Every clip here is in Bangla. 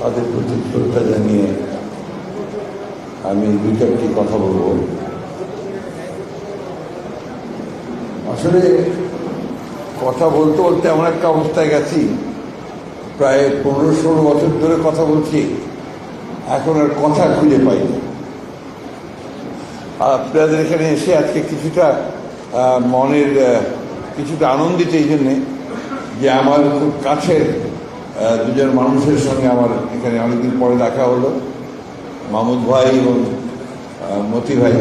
তাদের প্রতি শ্রদ্ধা জানিয়ে আমি দু চারটি কথা বলব। আসলে কথা বলতে বলতে এমন একটা অবস্থায় গেছি, প্রায় পনেরো ষোলো বছর ধরে কথা বলছি, এখন আর কথা খুঁজে পাই আর আপনাদের এখানে এসে আজকে কিছুটা মনের কিছুটা আনন্দিত এই জন্যে যে আমার খুব কাছের দুজন মানুষের সঙ্গে আমার এখানে অনেকদিন পরে দেখা হলো। মাহমুদ ভাই এবং মতি ভাই।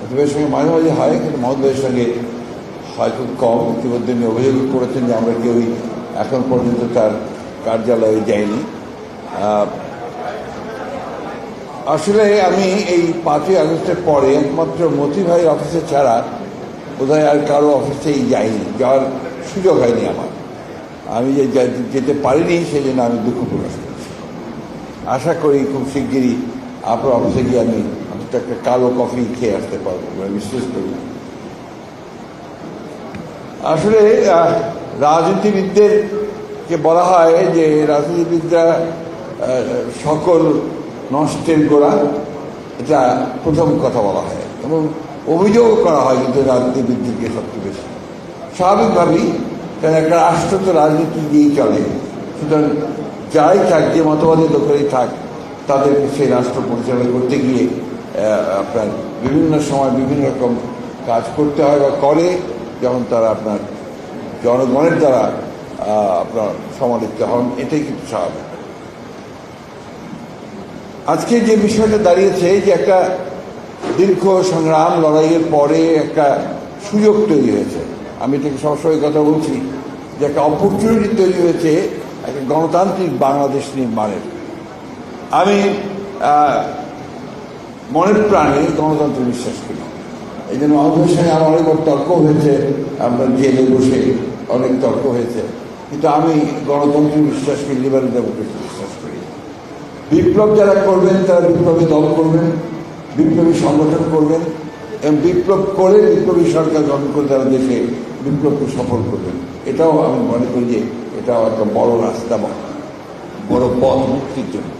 মতি ভাইয়ের সঙ্গে মাঝে মাঝে হয়, কিন্তু মাহমুদ ভাইয়ের সঙ্গে হয় খুব কম। ইতিমধ্যে উনি অভিযোগ করেছেন যে আমরা কেউই এখন পর্যন্ত তার কার্যালয়ে যাইনি। আসলে আমি এই পাঁচই আগস্টের পরে একমাত্র মতি ভাইয়ের অফিসে ছাড়া বোধহয় আর কারও অফিসেই যাইনি, যাওয়ার সুযোগ হয়নি আমার। আমি যে যেতে পারিনি সেই জন্য আমি দুঃখ প্রকাশ করছি। আশা করি খুব শিগগিরই আপনার অফিসে গিয়ে আমি একটা কালো কফি খেয়ে আসতে পারব আমি বিশ্বাস করি। আসলে আহ, রাজনীতিবিদদেরকে বলা হয় যে রাজনীতিবিদরা সকল নষ্টের গোড়া এটা প্রথম কথা বলা হয় এবং অভিযোগও করা হয় কিন্তু রাজনীতিবিদদেরকে সবচেয়ে বেশি। স্বাভাবিকভাবেই কারণ একটা রাষ্ট্র তো রাজনীতি দিয়েই চলে। সুতরাং যাই থাক, যে মতবাদী লোকেরই থাক, তাদেরকে সেই রাষ্ট্র পরিচালনা করতে গিয়ে আপনার বিভিন্ন সময় বিভিন্ন রকম কাজ করতে হয় বা করে যখন তারা আপনার জনগণের দ্বারা আপনার সমাদিত হন, এটাই কিন্তু স্বাভাবিক। আজকে যে বিষয়টা দাঁড়িয়েছে, যে একটা দীর্ঘ সংগ্রাম, লড়াইয়ের পরে একটা সুযোগ তৈরি হয়েছে। আমি এটাকে সবসময় কথা বলছি যে একটা অপরচুনিটি তৈরি হয়েছে একটা গণতান্ত্রিক বাংলাদেশ নির্মাণের। আমি মনের প্রাণে গণতন্ত্র বিশ্বাস করি। এই জন্য আমাদের সঙ্গে আমার অনেক তর্ক হয়েছে আপনার জেলে বসে অনেক তর্ক হয়েছে। কিন্তু আমি গণতন্ত্র বিশ্বাস করি লিবারেল ডেমোক্রেসি বিশ্বাস করি। বিপ্লব যারা করবেন, তারা বিপ্লবী দল করবেন, বিপ্লবী সংগঠন করবেন। এবং বিপ্লব করে বিপ্লবী সরকার গঠন করে তারা দেশে বিপ্লবকে সফল করবেন। এটাও আমি মনে করি যে এটাও একটা বড় রাস্তা বড় পথ মুক্তির জন্য।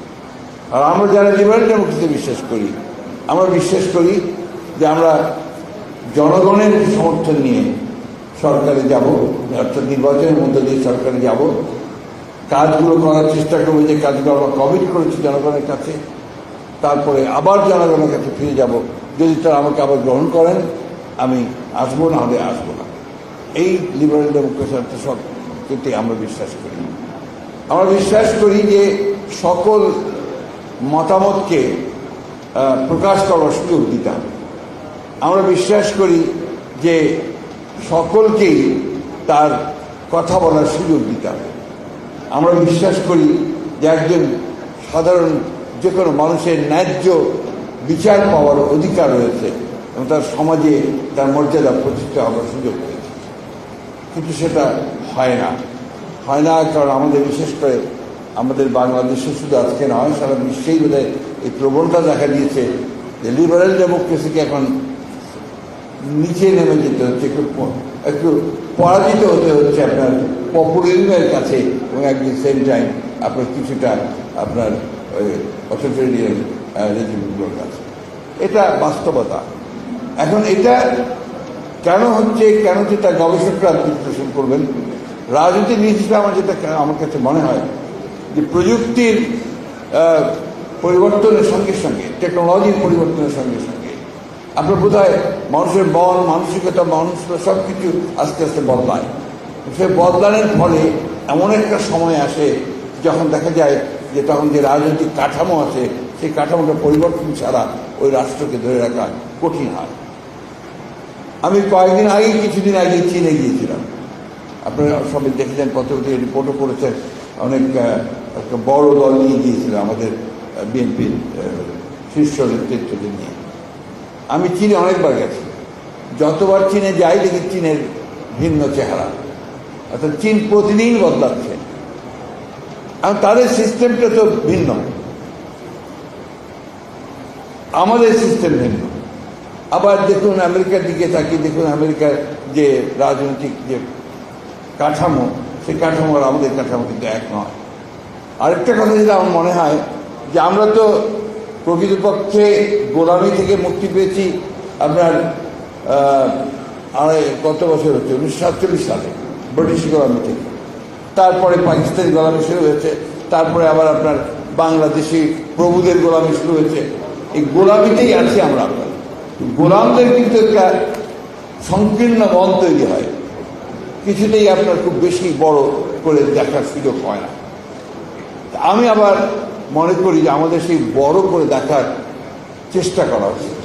আর আমরা যারা লিবারেল ডেমোক্রেসিতে বিশ্বাস করি, আমরা বিশ্বাস করি যে আমরা জনগণের সমর্থন নিয়ে সরকারে যাব, অর্থাৎ নির্বাচনের মধ্যে দিয়ে সরকারে যাব। কাজগুলো করার চেষ্টা করব যে কাজগুলো আমরা কমিট করেছি জনগণের কাছে। তারপরে আবার জনগণের কাছে ফিরে যাব। যদি তারা আমাকে আবার গ্রহণ করেন, আমি আসব, না হলে আসব না। এই লিবারেল ডেমোক্রেসি একটা সব কিন্তু আমরা বিশ্বাস করি। আমরা বিশ্বাস করি যে সকল মতামতকে প্রকাশ করার সুযোগ দিতে হবে। আমরা বিশ্বাস করি যে সকলকেই তার কথা বলার সুযোগ দিতে হবে। আমরা বিশ্বাস করি যে একজন সাধারণ যে কোনো মানুষের ন্যায্য বিচার পাওয়ার অধিকার রয়েছে এবং তার সমাজে তার মর্যাদা প্রতিষ্ঠা হওয়ার সুযোগ কিন্তু সেটা হয় না। হয় না কারণ আমাদের বিশেষ করে আমাদের বাংলাদেশে শুধু আজকে নয় সারা বিশ্বেই বোধহয় এই প্রবণতা দেখা দিয়েছে যে লিবারেল ডেমোক্রেসিকে এখন নিচে নেমে যেতে হচ্ছে, একটু একটু পরাজিত হতে হচ্ছে আপনার পপুলারিজমের কাছে এবং অ্যাট দি সেম টাইম আপনার কিছুটা আপনার অথরিটেরিয়ান রেজিমগুলোর কাছে। এটা বাস্তবতা। এখন এটা কেন হচ্ছে কেন হচ্ছে তার গবেষকরা বিশ্লেষণ করবেন? রাজনীতি নির্দিষ্ট আমার যেটা আমার কাছে মনে হয়, যে প্রযুক্তির পরিবর্তনের সঙ্গে সঙ্গে টেকনোলজির পরিবর্তনের সঙ্গে সঙ্গে আপনার বোধ হয় মানুষের মন, মানসিকতা মানুষ সব কিছু আস্তে আস্তে বদলায়। সে বদলানোর ফলে এমন একটা সময় আসে যখন দেখা যায় যে তখন যে রাজনৈতিক কাঠামো আছে, সেই কাঠামোটা পরিবর্তন ছাড়া ওই রাষ্ট্রকে ধরে রাখা কঠিন হয়। আমি কয়েকদিন আগে কিছুদিন আগে চীনে গিয়েছিলাম। আপনারা সবাই দেখেছেন পত্রিকাতে রিপোর্টও করেছেন। অনেক একটা বড় দল নিয়ে গিয়েছিল আমাদের বিএনপির শীর্ষ নেতৃত্বদের নিয়ে। আমি চীনে অনেকবার গেছি। যতবার চীনে যাই দেখি চীনের ভিন্ন চেহারা। অর্থাৎ চীন প্রতিদিন বদলাচ্ছে। আর তাদের সিস্টেমটা তো ভিন্ন। আমাদের সিস্টেম ভিন্ন। আবার দেখুন আমেরিকার দিকে তাকিয়ে দেখুন আমেরিকার যে রাজনৈতিক যে কাঠামো, সেই কাঠামো আর আমাদের কাঠামো কিন্তু এক নয়। আরেকটা কথা যেটা আমার মনে হয়, যে আমরা তো প্রকৃতপক্ষে গোলামি থেকে মুক্তি পেয়েছি আপনার আড়াই কত বছর হচ্ছে? উনিশশো সাতচল্লিশ সালে, ব্রিটিশ গোলামি থেকে। তারপরে পাকিস্তানি গোলামি শুরু হয়েছে, তারপরে আবার আপনার বাংলাদেশি প্রভুদের গোলামি শুরু হয়েছে। এই গোলামিতেই আছি আমরা। আপনার গোলামদের কিন্তু একটা সংকীর্ণ মন তৈরি হয়। কিছুতেই আপনার খুব বেশি বড় করে দেখার সুযোগ হয় না। আমি আবার মনে করি যে আমাদের সেই বড় করে দেখার চেষ্টা করা উচিত।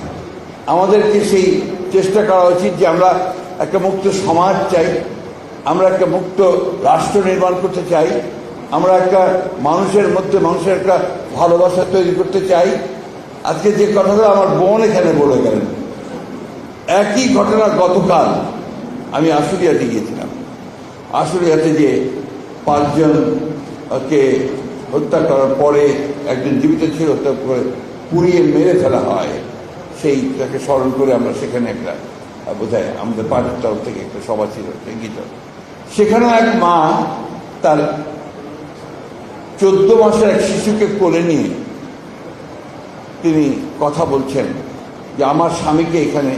আমাদেরকে সেই চেষ্টা করা উচিত যে আমরা একটা মুক্ত সমাজ চাই, আমরা একটা মুক্ত রাষ্ট্র নির্মাণ করতে চাই, আমরা একটা মানুষের মধ্যে মানুষের একটা ভালোবাসা তৈরি করতে চাই আজকে যে কথাটা আমার বোন এখানে বলে গেলেন, একই ঘটনা গতকাল আমি আশুলিয়াতে গিয়েছিলাম। আশুলিয়াতে যে পাঁচজনকে হত্যা করার পরে একজন জীবিত ছিল, হত্যা করে পুড়িয়ে মেরে ফেলা হয়, সেই তাকে স্মরণ করে আমরা সেখানে একটা, বোধহয় আমাদের পার্টির তরফ থেকে একটা সভা ছিল গীত সেখানেও এক মা তার চোদ্দ মাসের এক শিশুকে কোলে নিয়ে তিনি কথা বলছেন যে আমার স্বামীকে এখানে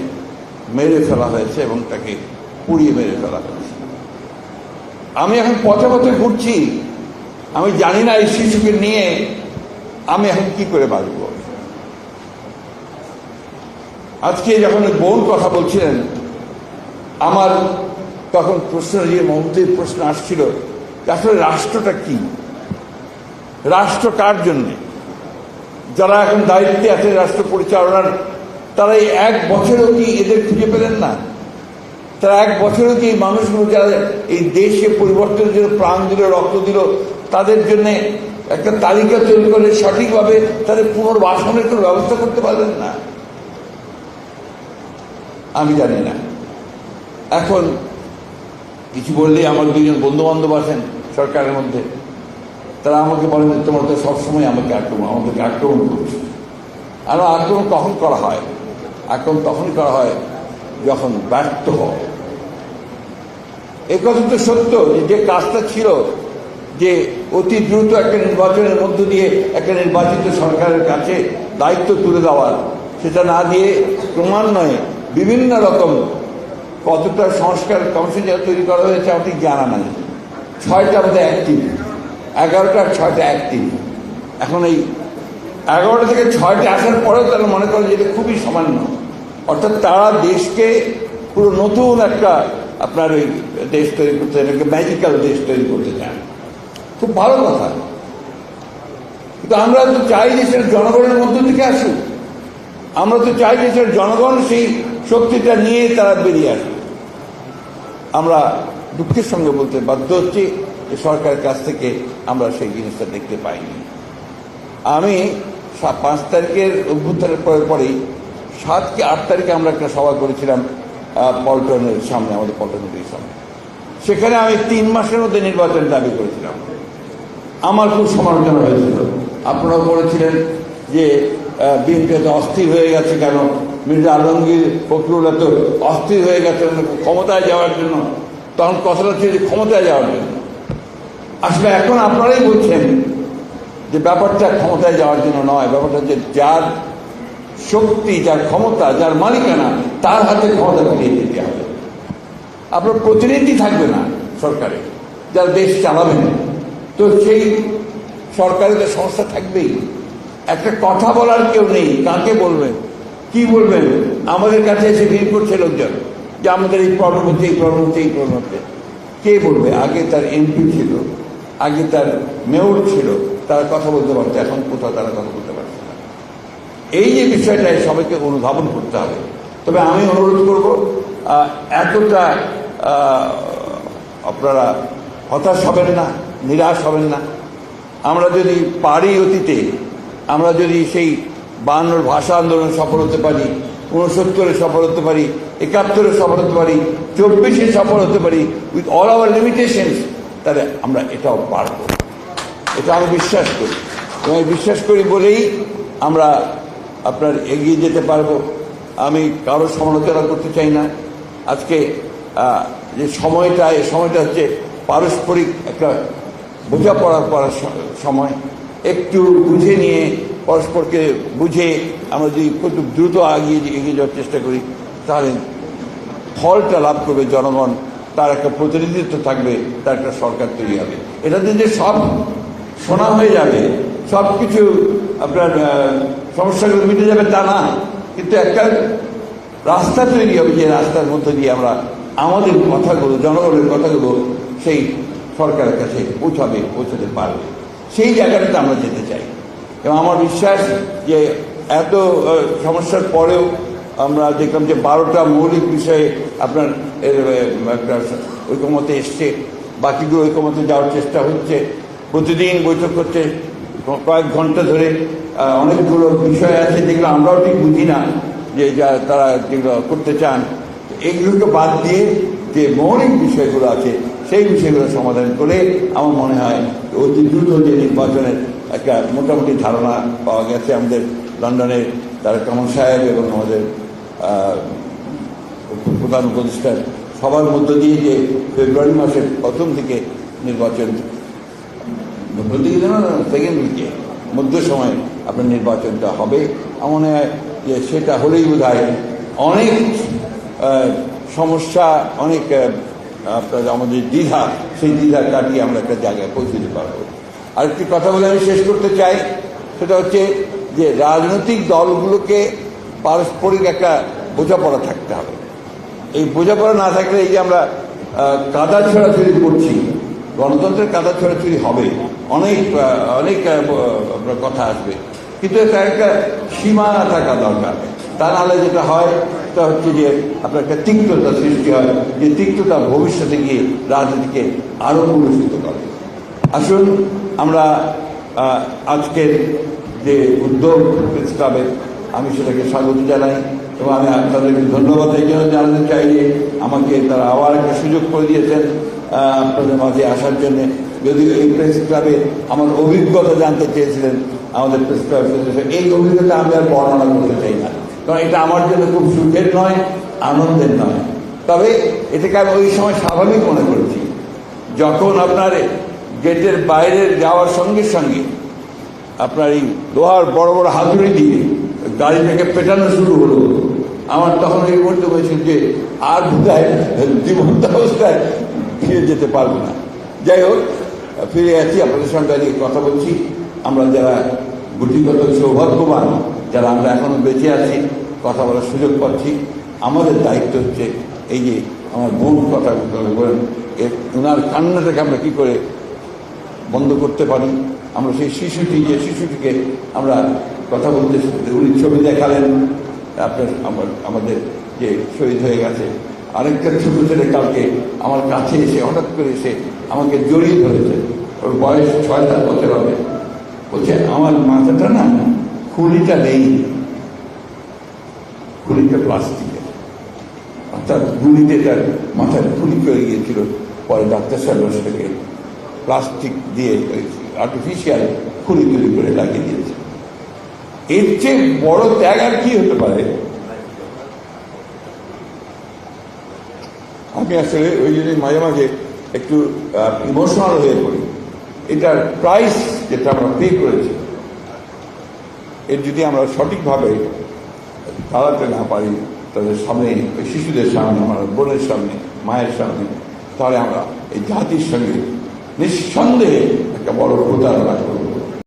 মেরে ফেলা হয়েছে এবং তাকে পুড়িয়ে মেরে ফেলা হয়েছে। আমি এখন পথে পথে ঘুরছি। আমি জানি না এই শিশুকে নিয়ে আমি এখন কি করে বাঁচব। আজকে যখন বোন কথা বলছিলেন, আমার তখন প্রশ্ন যে মমতির প্রশ্ন আসছিল আসলে রাষ্ট্রটা কি? রাষ্ট্র কার জন্যে? যারা এখন দায়িত্বে আছে রাষ্ট্র পরিচালনার, তারা এই এক বছরেও কি এদের খুঁজে পেলেন না। তারা এক বছরেও কি মানুষগুলো যারা এই দেশে পরিবর্তনের জন্য প্রাণ দিল, রক্ত দিল, তাদের জন্য একটা তালিকা তৈরি করে সঠিকভাবে তাদের পুনর্বাসনের কোনো ব্যবস্থা করতে পারবেন না। আমি জানি না। এখন কিছু বললেই আমার দুজন বন্ধু বান্ধব আছেন সরকারের মধ্যে। তারা আমাকে বলেন যে তোমরা তো সবসময় আমাকে আক্রমণ, আমাদেরকে আক্রমণ করছ। আর আক্রমণ কখন করা হয়। আক্রমণ তখন করা হয় যখন ব্যর্থ হয় এ কথা তো সত্য যে কাজটা ছিল যে অতি দ্রুত একটা নির্বাচনের মধ্য দিয়ে একটা নির্বাচিত সরকারের কাছে দায়িত্ব তুলে দেওয়ার সেটা না দিয়ে ক্রমান্বয়ে বিভিন্ন রকম কতটা সংস্কার কমিশন তৈরি করা হয়েছে ঠিক জানা নাই। ছয়টা মধ্যে অ্যাক্টিভ এগারোটা ছয়টা অ্যাক্টিভ এখন এই এগারোটা থেকে ছয়টা আসার পরেও তারা মনে করে যে এটা খুবই সামান্য। অর্থাৎ তারা দেশকে পুরো নতুন একটা আপনার ওই দেশ তৈরি করতে চান ম্যাজিক্যাল দেশ তৈরি করতে চান খুব ভালো কথা। কিন্তু আমরা তো চাই যে সেটা জনগণের মধ্য থেকে আসুক। আমরা তো চাই যে সেটা জনগণ সেই শক্তিটা নিয়ে তারা বেরিয়ে আসুক। আমরা দুঃখের সঙ্গে বলতে বাধ্য হচ্ছি। সরকারের কাছ থেকে আমরা সেই জিনিসটা দেখতে পাইনি। আমি পাঁচ তারিখের অভ্যুত্থানের পরে পরেই সাত কি আট তারিখে আমরা একটা সভা করেছিলাম পল্টনের সামনে, আমাদের পল্টনের সামনে। সেখানে আমি তিন মাসের মধ্যে নির্বাচন দাবি করেছিলাম। আমার খুব সমালোচনা হয়েছিল। আপনারাও বলেছিলেন যে বিএনপি এত অস্থির হয়ে গেছে কেন? মির্জা আলমগীর, ফখরুল এত অস্থির হয়ে গেছে, ক্ষমতায় যাওয়ার জন্য। তখন কথাটা ছিল যে ক্ষমতায় যাওয়ার জন্য। আসলে এখন আপনারাই বলছেন যে ব্যাপারটা ক্ষমতায় যাওয়ার জন্য নয়, ব্যাপারটা হচ্ছে যার শক্তি, যার ক্ষমতা, যার মালিকানা, তার হাতে ক্ষমতা ফিরিয়ে দিতে হবে। আপনার প্রতিনিধি থাকবে না সরকারে, যারা দেশ চালাবেন। তো সেই সরকারে তো সংস্থা থাকবেই। একটা কথা বলার কেউ নেই, কাকে বলবেন? কি বলবেন? আমাদের কাছে এসে ভিড় করছে লোকজন যে আমাদের এই প্রবলেম হচ্ছে, এই প্রবলেম হচ্ছে, এই প্রবলেম হচ্ছে। কে বলবে? আগে তার এমপি ছিল, আগে তার মেয়র ছিল, তারা কথা বলতে পারতো, এখন কোথাও তারা কথা বলতে পারছে না। এই যে বিষয়টা, এই সবাইকে অনুধাবন করতে হবে। তবে আমি অনুরোধ করব এতটা আপনারা হতাশ হবেন না, নিরাশ হবেন না। আমরা যদি পারি অতীতে, আমরা যদি সেই বায়ান্নর ভাষা আন্দোলন সফল হতে পারি উনসত্তরে সফল হতে পারি, একাত্তরে সফল হতে পারি, চব্বিশে সফল হতে পারি উইথ অল আওয়ার লিমিটেশনস তাহলে আমরা এটাও পারব। এটা আমি বিশ্বাস করি। এই বিশ্বাস করি বলেই আমরা আপনার এগিয়ে যেতে পারব। আমি কারও সমালোচনা করতে চাই না। আজকে যে সময়টা, এই সময়টা হচ্ছে পারস্পরিক একটা বোঝাপড়া করার সময়। একটু বুঝে নিয়ে, পরস্পরকে বুঝে আমরা যদি খুব দ্রুত এগিয়ে এগিয়ে যাওয়ার চেষ্টা করি, তাহলে ফলটা লাভ করবে জনগণ, তার একটা প্রতিনিধিত্ব থাকবে, তার একটা সরকার তৈরি হবে। এটাতে যে সব শোনা হয়ে যাবে সব কিছু আপনার সমস্যাগুলো মিটে যাবে তা না, কিন্তু একটা রাস্তা তৈরি হবে, যে রাস্তার মধ্যে দিয়ে আমরা আমাদের কথাগুলো, জনগণের কথাগুলো সেই সরকারের কাছে পৌঁছাবে, পৌঁছাতে পারবে। সেই জায়গাটাতে আমরা যেতে চাই। এবং আমার বিশ্বাস যে এত সমস্যার পরেও আমরা দেখলাম যে বারোটা মৌলিক বিষয়ে আপনার একটা ঐকমতে এসছে, বাকিগুলো ঐকমতে যাওয়ার চেষ্টা হচ্ছে। প্রতিদিন বৈঠক করছে কয়েক ঘণ্টা ধরে অনেকগুলো বিষয় আছে, যেগুলো আমরাও ঠিক বুঝি না, যে যা, তারা যেগুলো করতে চান। এগুলোকে বাদ দিয়ে যে মৌলিক বিষয়গুলো আছে, সেই বিষয়গুলো সমাধান করে আমার মনে হয় অতি দ্রুত যে নির্বাচনের একটা মোটামুটি ধারণা পাওয়া গেছে আমাদের লন্ডনের তারা কামাল সাহেব এবং আমাদের প্রধান উপদেষ্টার সবার মধ্য দিয়ে যে ফেব্রুয়ারি মাসের প্রথম থেকে নির্বাচন সেকেন্ড উইকে মধ্য সময় আপনার নির্বাচনটা হবে। আমার মনে হয় যে সেটা হলেই বোধ অনেক সমস্যা, অনেক আপনার আমাদের দ্বিধা, সেই দ্বিধা কাটিয়ে আমরা একটা জায়গায় পৌঁছে দিতে পারব। আরেকটি কথা বলে আমি শেষ করতে চাই, সেটা হচ্ছে যে রাজনৈতিক দলগুলোকে পারস্পরিক একটা বোঝাপড়া থাকতে হবে। এই বোঝাপড়া না থাকলে এই যে আমরা কাদা ছড়াছড়ি করছি, গণতন্ত্রের কাদা ছড়াছড়ি হবে, অনেক অনেক কথা আসবে। কিন্তু তার একটা সীমা থাকা দরকার। তা নাহলে যেটা হয়, তা হচ্ছে যে আপনার একটা তিক্ততা সৃষ্টি হয়, যে তিক্ততা ভবিষ্যতে গিয়ে রাজনীতিকে আরও পুরস্কৃত করে। আসুন, আমরা আজকের যে উদ্যোগ প্রেস ক্লাবের আমি সেটাকে স্বাগত জানাই এবং আমি তাদেরকে ধন্যবাদ এই জন্য জানাতে চাই যে আমাকে তারা আবার একটা সুযোগ করে দিয়েছেন আপনাদের মাঝে আসার জন্য। যদিও এই প্রেস ক্লাবে আমার অভিজ্ঞতা জানতে চেয়েছিলেন আমাদের প্রেস ক্লাব এই অভিজ্ঞতা আমি আর বর্ণনা করতে চাই না। কারণ এটা আমার জন্য খুব সুখের নয়, আনন্দের নয়। তবে এটাকে আমি ওই সময় স্বাভাবিক মনে করেছি। যখন আপনার গেটের বাইরে যাওয়ার সঙ্গে সঙ্গে আপনার এই লোহার বড় বড় হাতুড়ি দিয়ে গাড়িটাকে পেটানো শুরু হলো। আমার তখন এই বলতে হয়েছিল যে, আর অবস্থায় ফিরে যেতে পারব না। যাই হোক, ফিরে আছি, আপনাদের সঙ্গে আজকে কথা বলছি। আমরা যারা গুটিগত সৌভাগ্যবান, যারা আমরা এখনও বেঁচে আছি, কথা বলার সুযোগ পাচ্ছি, আমাদের দায়িত্ব হচ্ছে এই যে আমার বোন কথা বলেন এর ওনার কান্নাটাকে আমরা কী করে বন্ধ করতে পারি? আমরা সেই শিশুটি যে শিশুটিকে আমরা কথা বলতে উনি ছবি দেখালেন, আপনার আমার, আমাদের যে শহীদ হয়ে গেছে। আরেকটা ছোট ছেলে কালকে আমার কাছে এসে হঠাৎ করে এসে আমাকে জড়িয়ে ধরেছে। ওর বয়স ছয় সাত বছর হবে। বলছে, আমার মাথাটা না, খুলিটা নেই। খুলিটা প্লাস্টিকের। অর্থাৎ গুলিতে তার মাথায় খুলি করে গিয়েছিল। পরে ডাক্তার সাহেব সেটাকে প্লাস্টিক দিয়ে আর্টিফিশিয়াল খুলি খুলি করে লাগিয়ে দিয়েছে। এর চেয়ে বড় ত্যাগ আর কি হতে পারে? আমি আসলে ওই জন্য মাঝে মাঝে একটু ইমোশনাল হয়ে পড়ি। এটার প্রাইস যেটা আমরা পে করেছি, এর যদি আমরা সঠিকভাবে দাঁড়াতে না পারি তাদের সামনে শিশুদের সামনে, আমার বোনের সামনে, মায়ের সামনে, তাহলে আমরা এই জাতির সঙ্গে নিঃসন্দেহে একটা বড় প্রতারণা করব